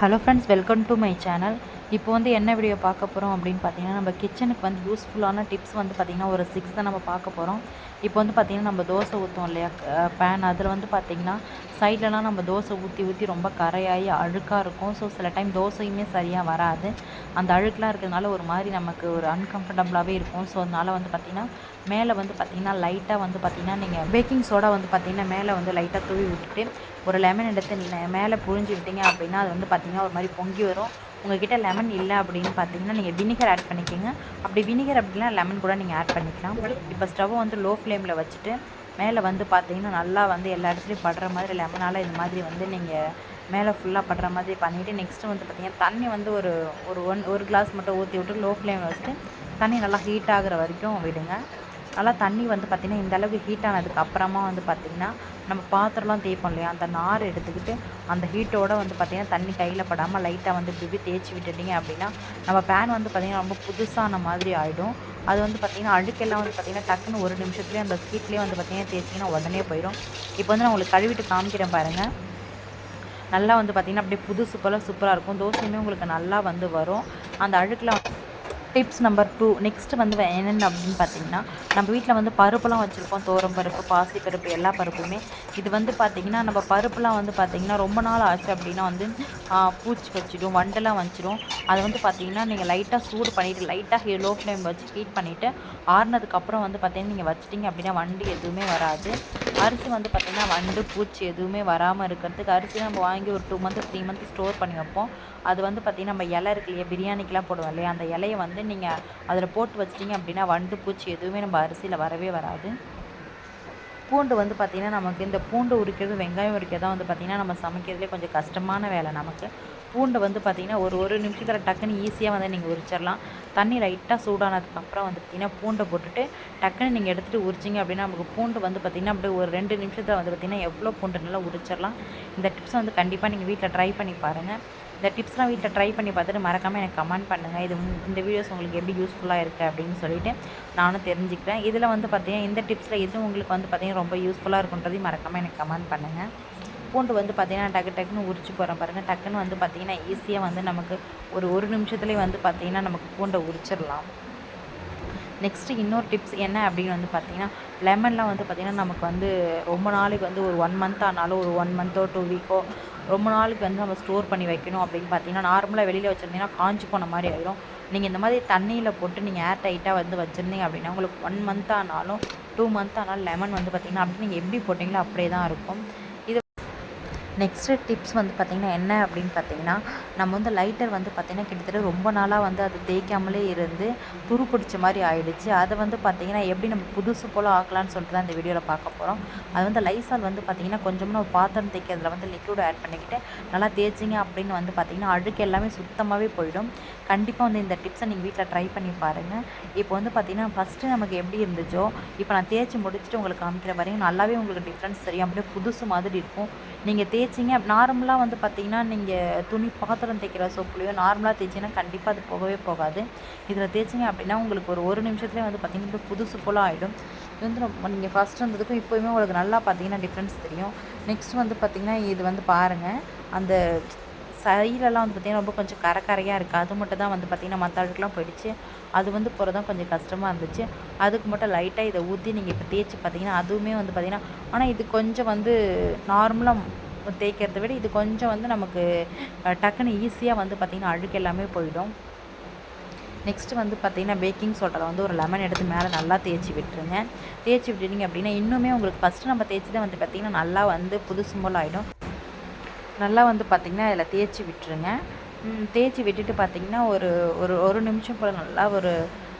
Hello friends welcome to my channel இப்போ வந்து என்ன வீடியோ பார்க்க போகிறோம் அப்படின்னு பார்த்தீங்கன்னா நம்ம கிச்சனுக்கு வந்து யூஸ்ஃபுல்லான டிப்ஸ் வந்து பார்த்திங்கன்னா ஒரு சிக்ஸ் தான் நம்ம பார்க்க போகிறோம் இப்போ வந்து பார்த்திங்கன்னா நம்ம தோசை ஊற்றுவோம் இல்லையா? பேன் அதில் வந்து பார்த்திங்கன்னா சைட்லலாம் நம்ம தோசை ஊற்றி ஊற்றி ரொம்ப கரையாகி அழுக்காக இருக்கும். ஸோ சில டைம் தோசையுமே சரியாக வராது. அந்த அழுக்கெலாம் இருக்கிறதுனால ஒரு மாதிரி நமக்கு ஒரு அன்கம்ஃபர்டபுளாகவே இருக்கும். ஸோ அதனால் வந்து பார்த்திங்கன்னா மேலே வந்து பார்த்திங்கன்னா லைட்டாக வந்து பார்த்திங்கன்னா நீங்கள் பேக்கிங் சோடா வந்து பார்த்திங்கன்னா மேலே வந்து லைட்டாக தூவி விட்டுட்டு ஒரு லெமன் எடுத்து மேலே புழிஞ்சு விட்டீங்க அப்படின்னா அது வந்து பார்த்திங்கன்னா ஒரு மாதிரி பொங்கி வரும். உங்ககிட்ட லெமன் இல்லை அப்படின்னு பார்த்தீங்கன்னா நீங்கள் வினிகர் ஆட் பண்ணிக்கோங்க. அப்படி வினிகர் அப்படின்னா லெமன் கூட நீங்கள் ஆட் பண்ணிக்கலாம். இப்போ ஸ்டவ்வை வந்து லோ ஃப்ளேமில் வச்சுட்டு மேலே வந்து பார்த்தீங்கன்னா நல்லா வந்து எல்லா இடத்துலையும் படுற மாதிரி லெமனால் இது மாதிரி வந்து நீங்கள் மேலே ஃபுல்லாக படுற மாதிரி பண்ணிவிட்டு நெக்ஸ்ட்டு வந்து பார்த்தீங்கன்னா தண்ணி வந்து ஒரு ஒரு ஒன் ஒரு கிளாஸ் மட்டும் ஊற்றி விட்டு லோ ஃப்ளேமில் வச்சுட்டு தண்ணி நல்லா ஹீட் ஆகுற வரைக்கும் விடுங்க. நல்லா தண்ணி வந்து பார்த்திங்கன்னா இந்தளவுக்கு ஹீட் ஆனதுக்கு அப்புறமா வந்து பார்த்திங்கன்னா நம்ம பாத்திரம்லாம் தேய்ப்போம் இல்லையா? அந்த நார் எடுத்துக்கிட்டு அந்த ஹீட்டோட வந்து பார்த்திங்கன்னா தண்ணி கையில் படாமல் லைட்டாக வந்து இப்படி தேய்ச்சி விட்டுட்டீங்க அப்படின்னா நம்ம பேன் வந்து பார்த்திங்கன்னா ரொம்ப புதுசான மாதிரி ஆகிடும் அது வந்து பார்த்திங்கன்னா அழுக்கெல்லாம் வந்து பார்த்திங்கன்னா டக்குன்னு ஒரு நிமிஷத்துலேயே அந்த ஹீட்லேயே வந்து பார்த்திங்கன்னா தேய்ச்சிங்கன்னா உடனே போயிடும். இப்போ வந்து நான் உங்களுக்கு கழுவிட்டு காமிக்கிறேன் பாருங்கள் நல்லா வந்து பார்த்திங்கன்னா அப்படியே புதுசு போல் சூப்பராக இருக்கும். தோசையுமே உங்களுக்கு நல்லா வந்து வரும். அந்த அழுக்கெலாம் டிப்ஸ் நம்பர் டூ நெக்ஸ்ட்டு வந்து என்னென்ன அப்படின்னு பார்த்தீங்கன்னா நம்ம வீட்டில் வந்து பருப்புலாம் வச்சுருப்போம். தோரம் பருப்பு பாசி பருப்பு எல்லா பருப்புமே. இது வந்து பார்த்திங்கன்னா நம்ம பருப்புலாம் வந்து பார்த்திங்கன்னா ரொம்ப நாள் ஆச்சு அப்படின்னா வந்து பூச்சி வச்சிடும் வண்டெல்லாம் வச்சிடும். அது வந்து பார்த்திங்கன்னா நீங்கள் லைட்டாக சூடு பண்ணிவிட்டு லைட்டாக லோ ஃப்ளேம் வச்சு ஹீட் பண்ணிவிட்டு ஆறுனதுக்கப்புறம் வந்து பார்த்திங்கன்னா நீங்கள் வச்சிட்டிங்க அப்படின்னா வண்டு எதுவுமே வராது. அரிசி வந்து பார்த்திங்கன்னா வண்டு பூச்சி எதுவுமே வராமல் இருக்கிறதுக்கு அரிசி நம்ம வாங்கி ஒரு two month three month store பண்ணி வைப்போம். அது வந்து பார்த்திங்கன்னா நம்ம இலை இருக்கு இல்லையா பிரியாணிக்கெலாம் போடுவோம் இல்லையா அந்த இலையை வந்து நீங்கள் அதில் போட்டு வச்சிட்டிங்க அப்படின்னா வண்டு பூச்சி எதுவுமே நம்ம அரிசியில் வரவே வராது. பூண்டு வந்து பார்த்திங்கன்னா நமக்கு இந்த பூண்டு உரிக்கிறது வெங்காயம் உரிக்கிறது தான் வந்து பார்த்திங்கன்னா நம்ம சமைக்கிறதுலே கொஞ்சம் கஷ்டமான வேலை நமக்கு. பூண்டை வந்து பார்த்திங்கன்னா ஒரு ஒரு நிமிஷத்தில் டக்குன்னு ஈஸியாக வந்து நீங்கள் உரிச்சிடலாம். தண்ணி லைட்டாக சூடானதுக்கப்புறம் வந்து பார்த்திங்கன்னா பூண்டை போட்டுட்டு டக்குன்னு நீங்கள் எடுத்துகிட்டு உரிச்சிங்க அப்படின்னா நமக்கு பூண்டு வந்து பார்த்திங்கன்னா அப்படியே ஒரு ரெண்டு நிமிஷத்தில் வந்து பார்த்திங்கன்னா எவ்வளோ பூண்டு நல்லா உரிச்சிடலாம். இந்த டிப்ஸை வந்து கண்டிப்பாக நீங்கள் வீட்டில் ட்ரை பண்ணி பாருங்கள் இந்த டிப்ஸ்லாம் வீட்டில் ட்ரை பண்ணி பார்த்துட்டு மறக்காமல் எனக்கு கமெண்ட் பண்ணுங்கள் இது இந்த வீடியோஸ் உங்களுக்கு எப்படி யூஸ்ஃபுல்லாக இருக்குது அப்படின்னு சொல்லிட்டு நானும் தெரிஞ்சுக்கிறேன். இதில் வந்து பார்த்தீங்கன்னா இந்த டிப்ஸில் எது உங்களுக்கு வந்து பார்த்திங்கன்னா ரொம்ப யூஸ்ஃபுல்லாக இருக்குன்றதையும் மறக்காமல் எனக்கு கமெண்ட் பண்ணுங்கள் பூண்டு வந்து பார்த்திங்கன்னா டக்கு டக்குன்னு உரிச்சு போகிறோம் பாருங்கள் டக்குன்னு வந்து பார்த்திங்கன்னா ஈஸியாக வந்து நமக்கு ஒரு ஒரு நிமிஷத்துலேயே வந்து பார்த்தீங்கன்னா நமக்கு பூண்டை உரிச்சிடலாம். நெக்ஸ்ட்டு இன்னொரு டிப்ஸ் என்ன அப்படின்னு வந்து பார்த்தீங்கன்னா லெமன்லாம் வந்து பார்த்திங்கன்னா நமக்கு வந்து ரொம்ப நாளைக்கு வந்து ஒரு ஒன் மந்த் ஆனாலும் ஒரு ஒன் மந்த்தோ டூ வீக்கோ ரொம்ப நாளுக்கு வந்து நம்ம ஸ்டோர் பண்ணி வைக்கணும் அப்படின்னு பார்த்தீங்கன்னா நார்மலாக வெளியில் வச்சுருந்தீங்கன்னா காஞ்சி போன மாதிரி ஆயிடும் நீங்கள் இந்த மாதிரி தண்ணியில் போட்டு நீங்கள் ஏர் டைட்டாக வந்து வச்சுருந்தீங்க அப்படின்னா உங்களுக்கு ஒன் மந்த் ஆனாலும் டூ மந்த் ஆனாலும் லெமன் வந்து பார்த்திங்கன்னா அப்படி நீங்கள் எப்படி போட்டிங்களோ அப்படியே தான் இருக்கும். இது நெக்ஸ்ட்டு டிப்ஸ் வந்து பார்த்திங்கன்னா என்ன அப்படின்னு பார்த்தீங்கன்னா நம்ம வந்து லைட்டர் வந்து பார்த்திங்கன்னா கிட்டத்தட்ட ரொம்ப நாளாக வந்து அது தேய்க்காமலே இருந்து துரு பிடிச்ச மாதிரி ஆயிடுச்சு. அதை வந்து பார்த்திங்கன்னா எப்படி நம்ம புதுசு போல் ஆக்கலாம்னு சொல்லிட்டு தான் இந்த வீடியோவில் பார்க்க போகிறோம் அது வந்து லைசால் வந்து பார்த்திங்கன்னா கொஞ்சமாக நம்ம பாத்திரம் தேய்க்கிறதுல வந்து லிக்விட் ஆட் பண்ணிக்கிட்டு நல்லா தேய்ச்சிங்க அப்படின்னு வந்து பார்த்திங்கன்னா அழுக்கு எல்லாமே சுத்தமாகவே போயிடும். கண்டிப்பாக வந்து இந்த டிப்ஸை நீங்கள் வீட்டில் ட்ரை பண்ணி பாருங்கள் இப்போ வந்து பார்த்திங்கன்னா ஃபஸ்ட்டு நமக்கு எப்படி இருந்துச்சோ இப்போ நான் தேய்ச்சி முடிச்சுட்டு உங்களுக்கு காமிக்கிற வரையும் நல்லாவே உங்களுக்கு டிஃப்ரென்ஸ் தெரியும். அப்படியே புதுசு மாதிரி இருக்கும். நீங்கள் தேய்ச்சிங்க. நார்மலாக வந்து பார்த்தீங்கன்னா நீங்கள் துணி பாத்திரம் தேய்க்கிற சோப்புலையோ நார்மலாக தேய்ச்சிங்கன்னா கண்டிப்பாக அது போகவே போகாது. இதில் தேய்ச்சிங்க அப்படின்னா உங்களுக்கு ஒரு ஒரு நிமிஷத்துலேயே வந்து பார்த்தீங்கன்னா புதுசு போல் ஆகிடும் இது வந்து ரொம்ப நீங்கள் ஃபஸ்ட் இருந்ததுக்கும் இப்போயுமே உங்களுக்கு நல்லா பார்த்தீங்கன்னா டிஃப்ரென்ஸ் தெரியும். நெக்ஸ்ட் வந்து பார்த்திங்கன்னா இது வந்து பாருங்கள் அந்த சைலெல்லாம் வந்து பார்த்திங்கன்னா ரொம்ப கொஞ்சம் கரை கரையாக இருக்குது அது மட்டும் தான் வந்து பார்த்திங்கன்னா மற்ற அழுக்கெலாம் போயிடுச்சு. அது வந்து போகிறதா கொஞ்சம் கஷ்டமாக இருந்துச்சு. அதுக்கு மட்டும் லைட்டாக இதை ஊற்றி நீங்கள் இப்போ தேய்ச்சி பார்த்தீங்கன்னா அதுவுமே வந்து பார்த்திங்கன்னா ஆனால் இது கொஞ்சம் வந்து நார்மலாக தேய்க்கிறத விட இது கொஞ்சம் வந்து நமக்கு டக்குன்னு ஈஸியாக வந்து பார்த்திங்கன்னா அழுக்கு எல்லாமே போயிடும். நெக்ஸ்ட்டு வந்து பார்த்திங்கன்னா பேக்கிங் சோடாவில் வந்து ஒரு லெமன் எடுத்து மேலே நல்லா தேய்ச்சி விட்டுருங்க. தேய்ச்சி விட்டுட்டீங்க அப்படின்னா இன்னுமே உங்களுக்கு ஃபஸ்ட்டு நம்ம தேய்ச்சி வந்து பார்த்திங்கன்னா நல்லா வந்து புதுசு போல் ஆகிடும் நல்லா வந்து பார்த்திங்கன்னா அதில் தேய்ச்சி விட்டுருங்க. தேய்ச்சி விட்டுட்டு பார்த்திங்கன்னா ஒரு ஒரு ஒரு நிமிஷம் போல் நல்லா ஒரு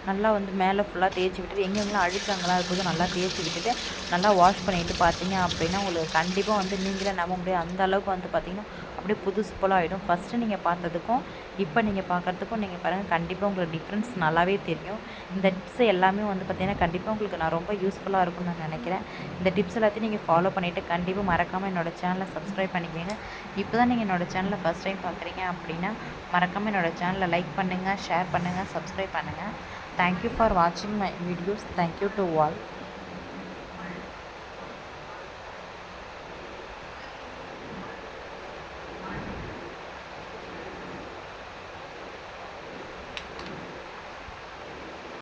நல்லா வந்து மேலே ஃபுல்லாக தேய்ச்சி விட்டுட்டு எங்கெங்கெல்லாம் அழுக்காங்கலாம் இருக்குதோ நல்லா தேய்ச்சி விட்டுட்டு நல்லா வாஷ் பண்ணிட்டு பார்த்தீங்க அப்படின்னா உங்களுக்கு கண்டிப்பாக வந்து நீங்களே நம்ப முடியாது. அந்த அளவுக்கு வந்து பார்த்திங்கன்னா அப்படியே புதுசு போல் ஆகிடும் ஃபஸ்ட்டு நீங்கள் பார்த்ததுக்கும் இப்போ நீங்கள் பார்க்குறதுக்கும் நீங்கள் பாருங்கள் கண்டிப்பாக உங்களுக்கு டிஃப்ரென்ஸ் நல்லாவே தெரியும். இந்த டிப்ஸ் எல்லாமே வந்து பார்த்திங்கன்னா கண்டிப்பாக உங்களுக்கு நான் ரொம்ப யூஸ்ஃபுல்லாக இருக்கும்னு நான் நினைக்கிறேன். இந்த டிப்ஸ் எல்லாத்தையும் நீங்கள் ஃபாலோ பண்ணிவிட்டு கண்டிப்பாக மறக்காமல் என்னோட சேனலை சப்ஸ்கிரைப் பண்ணிக்கோங்க. இப்போ தான் நீங்கள் என்னோடய சேனலை ஃபஸ்ட் டைம் பார்க்குறீங்க அப்படின்னா மறக்காமல் என்னோடய சேனலை லைக் பண்ணுங்கள் ஷேர் பண்ணுங்கள் சப்ஸ்கிரைப் பண்ணுங்கள் தேங்க்யூ ஃபார் வாட்சிங் my videos thank you to all